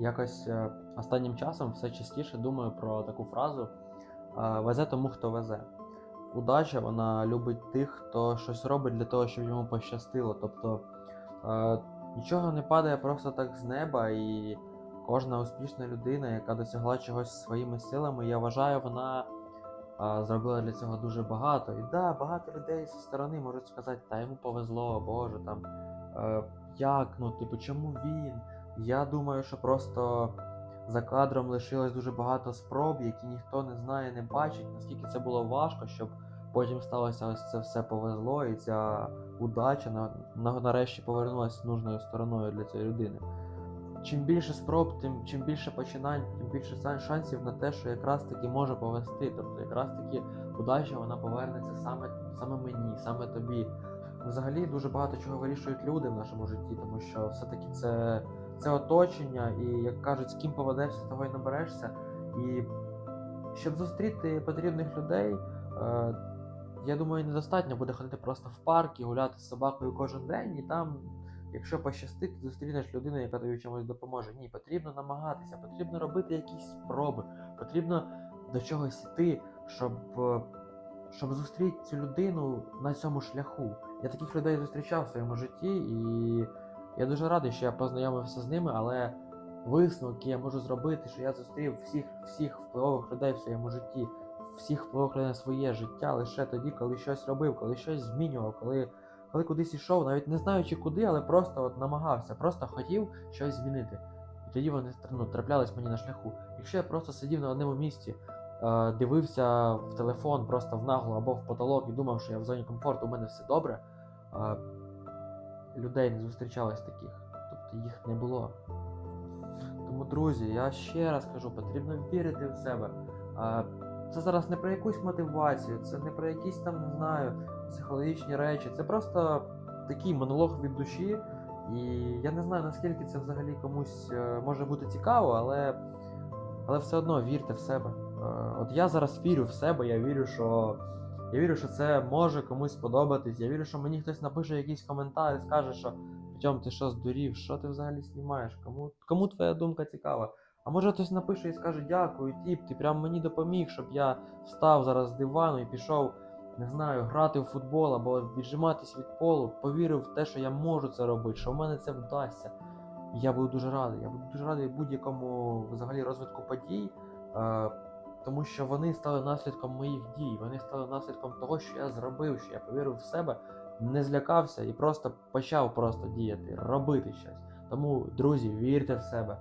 Якось е, останнім часом все частіше думаю про таку фразу е, везе тому, хто везе. Удача вона любить тих, хто щось робить для того, щоб йому пощастило. Тобто е, нічого не падає просто так з неба, і кожна успішна людина, яка досягла чогось своїми силами, я вважаю, вона зробила для цього дуже багато. І да, багато людей зі сторони можуть сказати, та йому повезло, Боже, там як, ну, типу, чому він? Я думаю, що просто за кадром лишилось дуже багато спроб, які ніхто не знає, не бачить, наскільки це було важко, щоб потім сталося ось це все повезло, і ця удача на, на, нарешті повернулася нужною стороною для цієї людини. Чим більше спроб, тим чим більше починань, тим більше шансів на те, що якраз таки може повести. Тобто, якраз таки удача вона повернеться саме, саме мені, саме тобі. Взагалі дуже багато чого вирішують люди в нашому житті, тому що все-таки це, це оточення, і як кажуть, з ким поведешся, того й наберешся. І щоб зустріти потрібних людей, е, я думаю, недостатньо буде ходити просто в парк і гуляти з собакою кожен день, і там, якщо пощастить, ти зустрінеш людину, яка тобі чомусь допоможе. Ні, потрібно намагатися, потрібно робити якісь спроби, потрібно до чогось йти, щоб, е, щоб зустріти цю людину на цьому шляху. Я таких людей зустрічав в своєму житті, і я дуже радий, що я познайомився з ними, але висновки я можу зробити, що я зустрів всіх, всіх впливових людей в своєму житті, всіх впливових людей на своє життя лише тоді, коли щось робив, коли щось змінював, коли, коли кудись йшов, навіть не знаючи куди, але просто от намагався, просто хотів щось змінити. І тоді вони ну, траплялись мені на шляху. Якщо я просто сидів на одному місці, е, дивився в телефон просто в нагло або в потолок і думав, що я в зоні комфорту, у мене все добре. е, людей не зустрічалось таких, тобто їх не було. Тому, друзі, я ще раз кажу, потрібно вірити в себе. Це зараз не про якусь мотивацію, це не про якісь там, не знаю, психологічні речі. Це просто такий монолог від душі. І я не знаю, наскільки це взагалі комусь е, може бути цікаво, але, але все одно вірте в себе. Е, От я зараз вірю в себе, я вірю, що. Я вірю, що це може комусь сподобатись. Я вірю, що мені хтось напише якийсь коментар і скаже, що Тьом, ти що здурів, що ти взагалі знімаєш? Кому, кому твоя думка цікава? А може хтось напише і скаже дякую, тіп, ти прям мені допоміг, щоб я встав зараз з дивану і пішов, не знаю, грати в футбол або віджиматись від полу, повірив в те, що я можу це робити, що в мене це вдасться. Я буду дуже радий. Я буду дуже радий будь-якому взагалі розвитку подій, е, тому що вони стали наслідком моїх дій, вони стали наслідком того, що я зробив, що я повірив в себе, не злякався і просто почав просто діяти, робити щось. Тому, друзі, вірте в себе.